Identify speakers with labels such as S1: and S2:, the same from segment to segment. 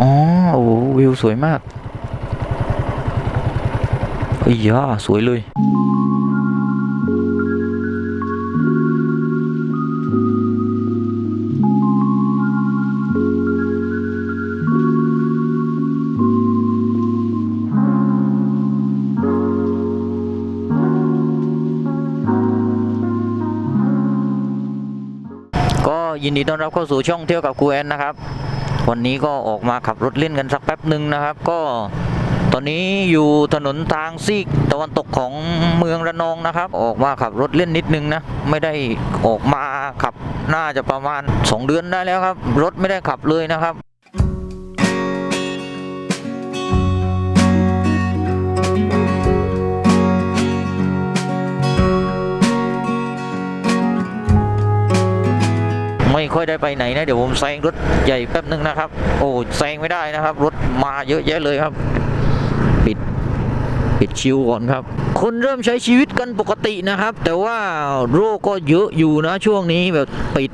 S1: อ๋อโอ้วิวสวยมากเฮ้ยย่าสวยเลยก็ยินดีต้อนรับเข้าสู่ช่องเที่ยวกับครูแอนนะครับ วันนี้ก็ออกมาขับรถเล่นกันสักแป๊บหนึ่งนะครับ ก็ตอนนี้อยู่ถนนทางซีกตะวันตกของเมืองระนองนะครับ ออกมาขับรถเล่นนิดนึงนะ ไม่ได้ออกมาขับน่าจะประมาณ 2 เดือนได้แล้วครับ รถไม่ได้ขับเลยนะครับ ไม่ค่อยได้ไปไหนนะ เดี๋ยวผมแซงรถใหญ่แป๊บนึงนะครับ โอ้แซงไม่ได้นะครับ รถมาเยอะแยะเลยครับ ปิดปิดชิวก่อนครับ คนเริ่มใช้ชีวิตกันปกตินะครับ แต่ว่าโรคก็เยอะอยู่นะช่วงนี้แบบปิด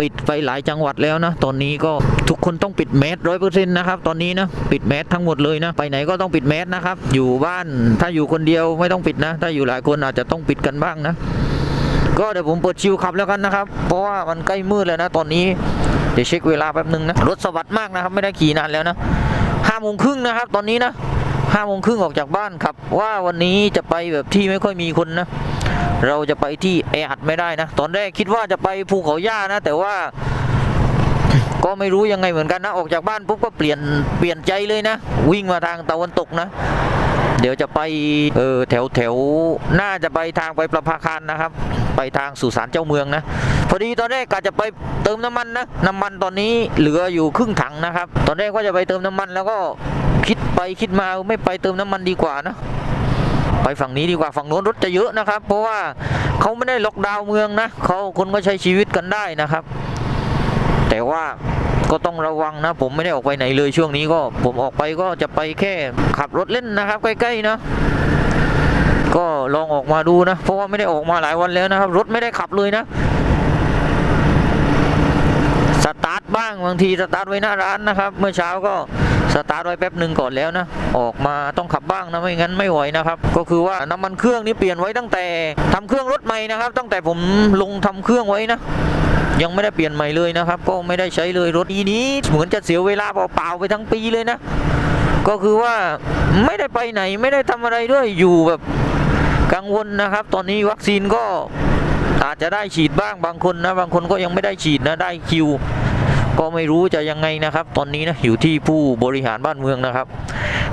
S1: ปิดไปหลายจังหวัดแล้วนะ ตอนนี้ก็ทุกคนต้องปิดแมสร้อยเปอร์เซ็นต์นะครับ ตอนนี้นะปิดแมสทั้งหมดเลยนะ ไปไหนก็ต้องปิดแมสนะครับ อยู่บ้านถ้าอยู่คนเดียวไม่ต้องปิดนะ ถ้าอยู่หลายคนอาจจะต้องปิดกันบ้างนะ ก็เดี๋ยวผมเปิดชิวขับแล้วกันนะครับ เพราะว่ามันใกล้มืดแล้วนะตอนนี้ เดี๋ยวเช็คเวลาแป๊บนึงนะ รถสวัสดมากนะครับ ไม่ได้ขี่นานแล้วนะห้าโมงครึ่งนะครับ ตอนนี้นะห้าโมงครึ่งออกจากบ้านครับ ว่าวันนี้จะไปแบบที่ไม่ค่อยมีคนนะ เราจะไปที่แออัดไม่ได้นะ ตอนแรกคิดว่าจะไปภูเขาย่านะ แต่ว่า ก็ไม่รู้ยังไงเหมือนกันนะ ออกจากบ้านปุ๊บก็เปลี่ยนเปลี่ยนใจเลยนะ วิ่งมาทางตะวันตกนะเดี๋ยวจะไปเออแถวแถวน่าจะไปทางไปประภาคารนะครับ ไปทางสุสานเจ้าเมืองนะ พอดีตอนแรกกะจะไปเติมน้ำมันนะน้ำมันตอนนี้เหลืออยู่ครึ่งถังนะครับ ตอนแรกว่าจะไปเติมน้ำมันแล้วก็คิดไปคิดมาไม่ไปเติมน้ำมันดีกว่านะไปฝั่งนี้ดีกว่าฝั่งโน้นรถจะเยอะนะครับ เพราะว่าเขาไม่ได้ล็อกดาวน์เมืองนะเขาคนก็ใช้ชีวิตกันได้นะครับ แต่ว่าก็ต้องระวังนะ ผมไม่ได้ออกไปไหนเลยช่วงนี้ก็ผมออกไปก็จะไปแค่ขับรถเล่นนะครับ ใกล้ๆนะ ก็ลองออกมาดูนะ เพราะว่าไม่ได้ออกมาหลายวันแล้วนะครับ รถไม่ได้ขับเลยนะ สตาร์ทบ้างบางทีสตาร์ทไว้หน้าร้านนะครับ เมื่อเช้าก็สตาร์ทไว้แป๊บหนึ่งก่อนแล้วนะ ออกมาต้องขับบ้างนะไม่งั้นไม่ไหวนะครับ ก็คือว่าน้ำมันเครื่องนี่เปลี่ยนไว้ตั้งแต่ทำเครื่องรถใหม่นะครับ ตั้งแต่ผมลงทำเครื่องไว้นะยังไม่ได้เปลี่ยนใหม่เลยนะครับ ก็ไม่ได้ใช้เลยรถอีนี้เหมือนจะเสียเวลาเปล่าๆไปทั้งปีเลยนะ ก็คือว่าไม่ได้ไปไหนไม่ได้ทำอะไรด้วยอยู่แบบ กังวลนะครับ ตอนนี้วัคซีนก็อาจจะได้ฉีดบ้างบางคนนะบางคนก็ยังไม่ได้ฉีดนะได้คิว ก็ไม่รู้จะยังไงนะครับ ตอนนี้นะอยู่ที่ผู้บริหารบ้านเมืองนะครับ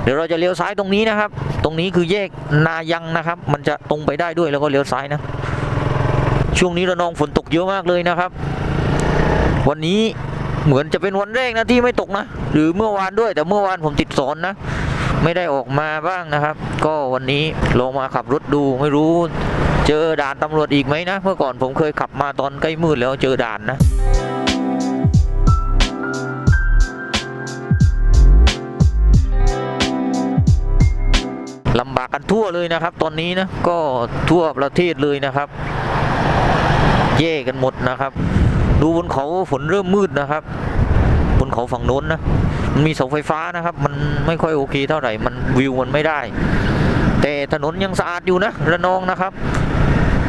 S1: เดี๋ยวเราจะเลี้ยวซ้ายตรงนี้นะครับ ตรงนี้คือแยกนายังนะครับ มันจะตรงไปได้ด้วยแล้วก็เลี้ยวซ้ายนะ ช่วงนี้ระนองฝนตกเยอะมากเลยนะครับ วันนี้เหมือนจะเป็นวันแรกนะที่ไม่ตกนะ หรือเมื่อวานด้วยแต่เมื่อวานผมติดสอนนะ ไม่ได้ออกมาบ้างนะครับ ก็วันนี้ลงมาขับรถดูไม่รู้ เจอด่านตำรวจอีกไหมนะ เมื่อก่อนผมเคยขับมาตอนใกล้มืดแล้วเจอด่านนะลำบากกันทั่วเลยนะครับ ตอนนี้นะก็ทั่วประเทศเลยนะครับ แย่กันหมดนะครับ ดูบนเขาฝนเริ่มมืดนะครับ บนเขาฝั่งโน้นนะ มันมีเสาไฟฟ้านะครับ มันไม่ค่อยโอเคเท่าไหร่ มันวิวมันไม่ได้ แต่ถนนยังสะอาดอยู่นะระนองนะครับ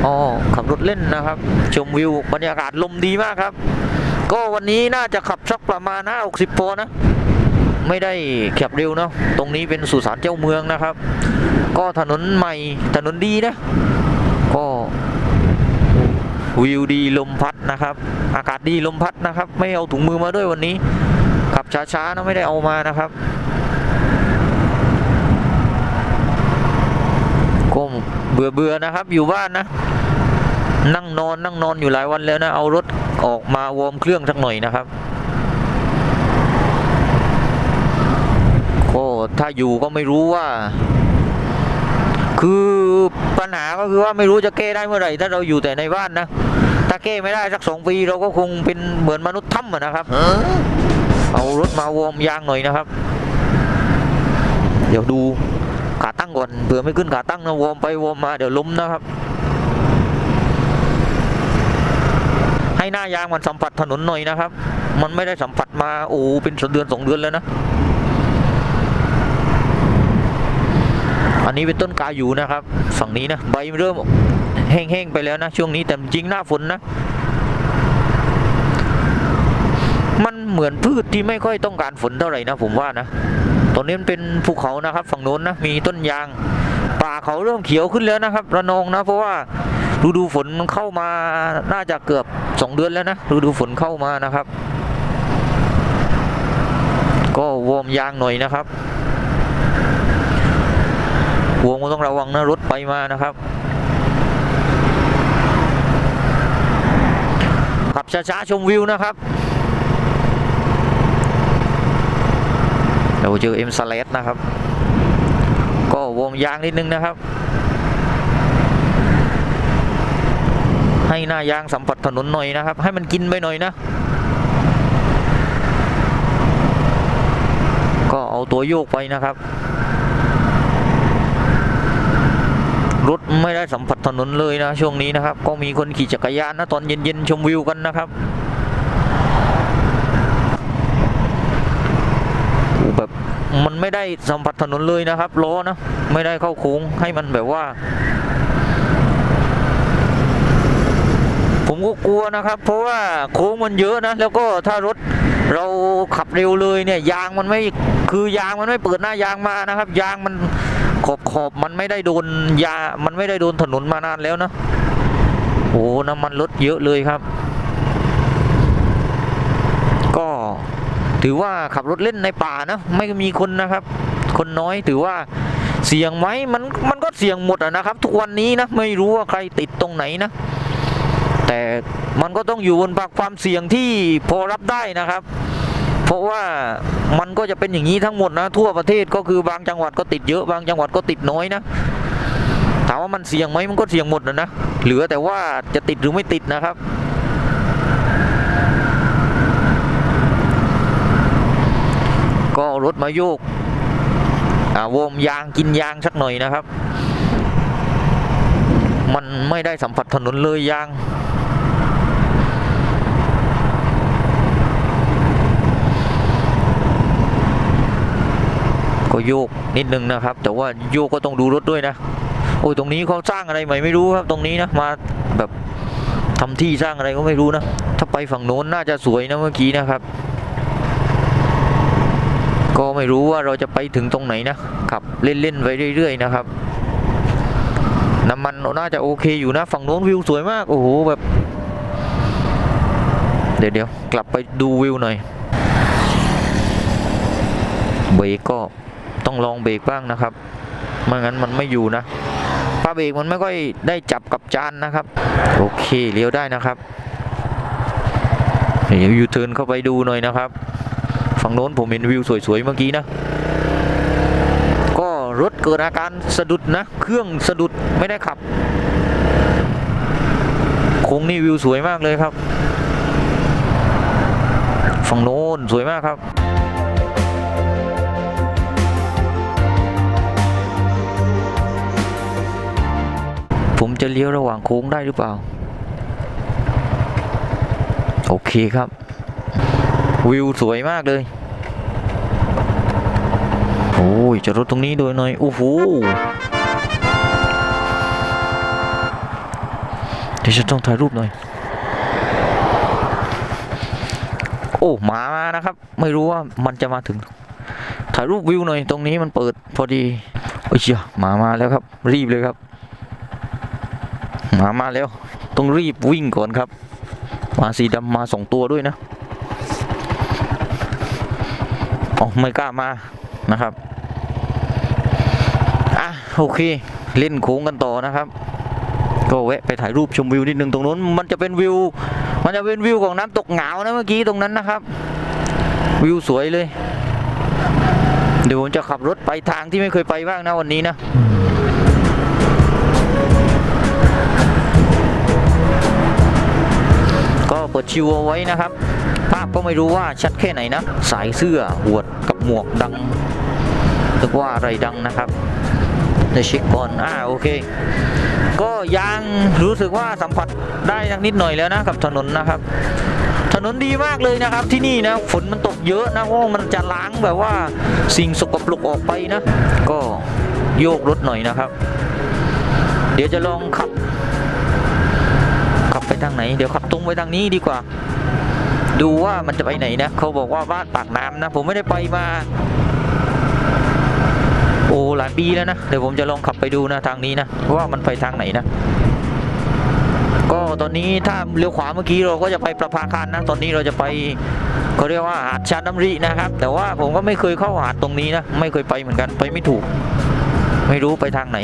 S1: อ๋อขับรถเล่นนะครับ ชมวิวบรรยากาศลมดีมากครับ ก็วันนี้น่าจะขับสักประมาณ5 60พอนะ ไม่ได้ขับเร็วเนาะตรงนี้เป็นสุสานเจ้าเมืองนะครับ ก็ถนนใหม่ถนนดีนะ ก็วิวดีลมพัดนะครับ อากาศดีลมพัดนะครับ ไม่เอาถุงมือมาด้วยวันนี้ ขับช้าๆนะไม่ได้เอามานะครับก็เบื่อเบื่อๆนะครับ อยู่บ้านนะ นั่งนอนนั่งนอนอยู่หลายวันแล้วนะ เอารถออกมาวอร์มเครื่องสักหน่อยนะครับก็ถ้าอยู่ก็ไม่รู้ว่า คือปัญหาก็คือว่าไม่รู้จะแก้ได้เมื่อไหร่ ถ้าเราอยู่แต่ในบ้านนะ ถ้าแก้ไม่ได้สักสองปีเราก็คงเป็นเหมือนมนุษย์ถ้ำอะนะครับ เอารถมาวอร์มยางหน่อยนะครับ เดี๋ยวดูขาตั้งก่อนเผื่อไม่ขึ้นขาตั้งนะวอร์มไปวอร์มมาเดี๋ยวล้มนะครับ ให้หน้ายางมันสัมผัสถนนหน่อยนะครับ มันไม่ได้สัมผัสมาโอ้เป็นสองเดือนสองเดือนแล้วนะอันนี้เป็นต้นกาอยู่นะครับ ฝั่งนี้นะใบเริ่มแห้งๆไปแล้วนะ ช่วงนี้แต่จริงหน้าฝนนะ มันเหมือนพืชที่ไม่ค่อยต้องการฝนเท่าไหร่นะผมว่านะตอนนี้มันเป็นภูเขานะครับฝั่งโน้นนะมีต้นยาง ป่าเขาเริ่มเขียวขึ้นแล้วนะครับระนองนะเพราะว่าฤดูฝนมันเข้ามาน่าจะเกือบสองเดือนแล้วนะฤดูฝนเข้ามานะครับ ก็วอมยางหน่อยนะครับวงก็ต้องระวังนะรถไปมานะครับขับช้าๆชมวิวนะครับ เราเจอเอ็มสเลสนะครับ ก็วงยางนิดนึงนะครับ ให้หน้ายางสัมผัสถนนหน่อยนะครับ ให้มันกินไปหน่อยนะ ก็เอาตัวโยกไปนะครับรถไม่ได้สัมผัสถนนเลยนะช่วงนี้นะครับ ก็มีคนขี่จักรยานนะตอนเย็นๆชมวิวกันนะครับโอ้แบบ มันไม่ได้สัมผัสถนนเลยนะครับล้อนะไม่ได้เข้าโค้งให้มันแบบว่า ผมก็กลัวนะครับ เพราะว่าโค้งมันเยอะนะ แล้วก็ถ้ารถเราขับเร็วเลยเนี่ย ยางมันไม่คือยางมันไม่เปิดหน้ายางมานะครับ ยางมันขอบขอบมันไม่ได้โดนยา มันไม่ได้โดนถนนมานานแล้วนะโอ้น้ำมันลดเยอะเลยครับ ก็ ถือว่าขับรถเล่นในป่านะ ไม่มีคนนะครับ คนน้อยถือว่าเสี่ยงไหมมันมันก็เสี่ยงหมดอะนะครับ ทุกวันนี้นะไม่รู้ว่าใครติดตรงไหนนะ แต่มันก็ต้องอยู่บนปากความเสี่ยงที่พอรับได้นะครับ เพราะว่ามันก็จะเป็นอย่างนี้ทั้งหมดนะ ทั่วประเทศก็คือบางจังหวัดก็ติดเยอะบางจังหวัดก็ติดน้อยนะถามว่ามันเสี่ยงไหมมันก็เสี่ยงหมดนะนะเหลือแต่ว่าจะติดหรือไม่ติดนะครับ ก็รถมาโยกอ่าวมยางกินยางสักหน่อยนะครับ มันไม่ได้สัมผัสถนนเลยยางก็โยกนิดนึงนะครับ แต่ว่าโยกก็ต้องดูรถด้วยนะโอ้ยตรงนี้เขาสร้างอะไรใหม่ไม่รู้ครับตรงนี้นะมาแบบทำที่สร้างอะไรก็ไม่รู้นะ ถ้าไปฝั่งโน้นน่าจะสวยนะเมื่อกี้นะครับ ก็ไม่รู้ว่าเราจะไปถึงตรงไหนนะขับเล่นๆไปเรื่อย ๆ นะครับน้ำมันน่าจะโอเคอยู่นะ ฝั่งโน้นวิวสวยมาก โอ้โหแบบ เดี๋ยวเดี๋ยวกลับไปดูวิวหน่อยเบรกก็ต้องลองเบรกบ้างนะครับไม่งั้นมันไม่อยู่นะป้าเบรกมันไม่ค่อยได้จับกับจานนะครับ โอเคเลี้ยวได้นะครับเดี๋ยวยูเทิร์นเข้าไปดูหน่อยนะครับ ฝั่งโน้นผมเห็นวิวสวยๆเมื่อกี้นะ ก็รถเกิดอาการสะดุดนะ เครื่องสะดุดไม่ได้ขับโค้งนี่วิวสวยมากเลยครับ ฝั่งโน้นสวยมากครับผมจะเลี้ยวระหว่างโค้งได้หรือเปล่า โอเคครับ วิวสวยมากเลย โอ้ยจะรถตรงนี้โดยหน่อย โอ้โหเดี๋ยวจะต้องถ่ายรูปหน่อย โอ้หมามานะครับ ไม่รู้ว่ามันจะมาถึง ถ่ายรูปวิวหน่อย ตรงนี้มันเปิดพอดี โอ้ยเชียหมามาแล้วครับ รีบเลยครับหมามาแล้ว ต้องรีบวิ่งก่อนครับหมาสีดำมาสองตัวด้วยนะอ๋อ ไม่กล้ามานะครับอะโอเคเล่นโค้งกันต่อนะครับก็แวะไปถ่ายรูปชมวิวนิดนึงตรงนู้นมันจะเป็นวิว มันจะเป็นวิวของน้ำตกเหงานะเมื่อกี้ตรงนั้นนะครับ วิวสวยเลย เดี๋ยวผมจะขับรถไปทางที่ไม่เคยไปบ้างนะวันนี้นะก็เปิดชิวเอาไว้นะครับ พ ก็ไม่รู้ว่าชัดแค่ไหนนะ สายเสื้อหวดกับหมวกดังนึกว่าอะไรดังนะครับในเช็คก่อนอ่าโอเค ก็ยังรู้สึกว่าสัมผัสได้นิดหน่อยแล้วนะกับถนนนะครับ ถนนดีมากเลยนะครับที่นี่นะฝนมันตกเยอะนะเพราะมันจะล้างแบบว่าสิ่งสกปรกออกไปนะ ก็โยกรถหน่อยนะครับ เดี๋ยวจะลองขับขับไปทางไหน เดี๋ยวขับตรงไปทางนี้ดีกว่า ดูว่ามันจะไปไหนนะเขาบอกว่าบ้านปากน้ำนะ ผมไม่ได้ไปมา โอ้หลายปีแล้วนะเดี๋ยวผมจะลองขับไปดูนะทางนี้นะว่ามันไปทางไหนนะ ก็ตอนนี้ถ้าเลี้ยวขวาเมื่อกี้เราก็จะไปประภาคารนะ ตอนนี้เราจะไปเขาเรียกว่าหาดชาดำรินะครับ แต่ว่าผมก็ไม่เคยเข้าหาดตรงนี้นะไม่เคยไปเหมือนกันไปไม่ถูก ไม่รู้ไปทางไหน